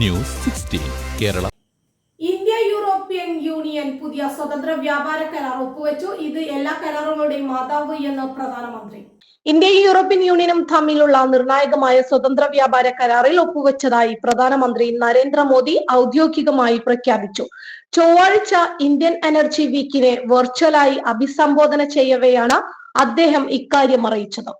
News sixteen Kerala. India European union പുതിയ സ്വതന്ത്ര വ്യാപാര കരാർ ഒപ്പുവെച്ചു. ഇത് എല്ലാ കരാറുകളുടെയും മാതാവ് എന്ന് പ്രധാനമന്ത്രി. ഇന്ത്യയും യൂറോപ്യൻ യൂണിയനും തമ്മിലുള്ള നിർണായകമായ സ്വതന്ത്ര വ്യാപാര കരാറിൽ ഒപ്പുവെച്ചതായി പ്രധാനമന്ത്രി നരേന്ദ്രമോദി ഔദ്യോഗികമായി പ്രഖ്യാപിച്ചു. ചൊവ്വാഴ്ച ഇന്ത്യൻ എനർജി വീക്കിനെ വെർച്വലായി അഭിസംബോധന ചെയ്യവെയാണ് അദ്ദേഹം ഇക്കാര്യം അറിയിച്ചത്.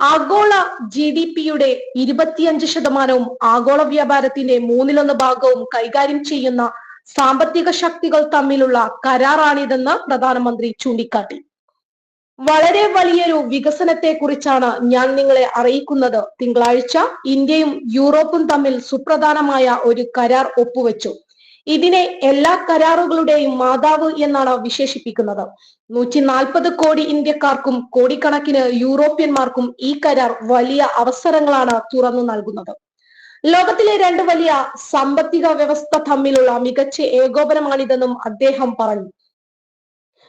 ആഗോള ജി ഡി പിയുടെ ഇരുപത്തിയഞ്ച് ശതമാനവും ആഗോള വ്യാപാരത്തിന്റെ മൂന്നിലൊന്ന് ഭാഗവും കൈകാര്യം ചെയ്യുന്ന സാമ്പത്തിക ശക്തികൾ തമ്മിലുള്ള കരാറാണിതെന്ന് പ്രധാനമന്ത്രി ചൂണ്ടിക്കാട്ടി. വളരെ വലിയൊരു വികസനത്തെ കുറിച്ചാണ് ഞാൻ നിങ്ങളെ അറിയിക്കുന്നത്. തിങ്കളാഴ്ച ഇന്ത്യയും യൂറോപ്പും തമ്മിൽ സുപ്രധാനമായ ഒരു കരാർ ഒപ്പുവെച്ചു. ഇതിനെ എല്ലാ കരാറുകളുടെയും മാതാവ് എന്നാണ് വിശേഷിപ്പിക്കുന്നത്. നൂറ്റി നാൽപ്പത് കോടി ഇന്ത്യക്കാർക്കും കോടിക്കണക്കിന് യൂറോപ്യന്മാർക്കും ഈ കരാർ വലിയ അവസരങ്ങളാണ് തുറന്നു നൽകുന്നത്. ലോകത്തിലെ രണ്ട് വലിയ സാമ്പത്തിക വ്യവസ്ഥ തമ്മിലുള്ള മികച്ച ഏകോപനമാണിതെന്നും അദ്ദേഹം പറഞ്ഞു.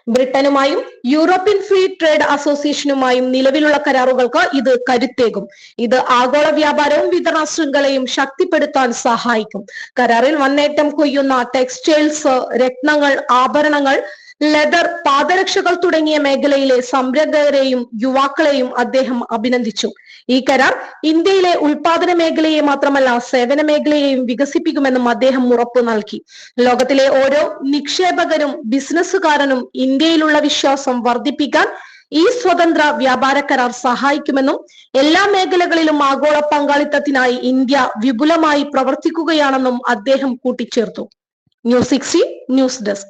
ബ്രിട്ടനുമായും യൂറോപ്യൻ ഫ്രീ ട്രേഡ് അസോസിയേഷനുമായും നിലവിലുള്ള കരാറുകൾക്ക് ഇത് കരുത്തേകും. ഇത് ആഗോള വ്യാപാരവും വിതരണ ശൃംഖലയും ശക്തിപ്പെടുത്താൻ സഹായിക്കും. കരാറിൽ വന്നേറ്റം കൊയ്യുന്ന ടെക്സ്റ്റൈൽസ് രത്നങ്ങൾ ആഭരണങ്ങൾ ലെതർ പാദരക്ഷകൾ തുടങ്ങിയ മേഖലയിലെ സംരംഭകരെയും യുവാക്കളെയും അദ്ദേഹം അഭിനന്ദിച്ചു. ഈ കരാർ ഇന്ത്യയിലെ ഉൽപാദന മേഖലയെ മാത്രമല്ല സേവന മേഖലയെയും വികസിപ്പിക്കുമെന്നും അദ്ദേഹം ഉറപ്പു നൽകി. ലോകത്തിലെ ഓരോ നിക്ഷേപകരും ബിസിനസ്സുകാരനും ഇന്ത്യയിലുള്ള വിശ്വാസം വർദ്ധിപ്പിക്കാൻ ഈ സ്വതന്ത്ര വ്യാപാര കരാർ സഹായിക്കുമെന്നും എല്ലാ മേഖലകളിലും ആഗോള പങ്കാളിത്തത്തിനായി ഇന്ത്യ വിപുലമായി പ്രവർത്തിക്കുകയാണെന്നും അദ്ദേഹം കൂട്ടിച്ചേർത്തു. News sixty news desk.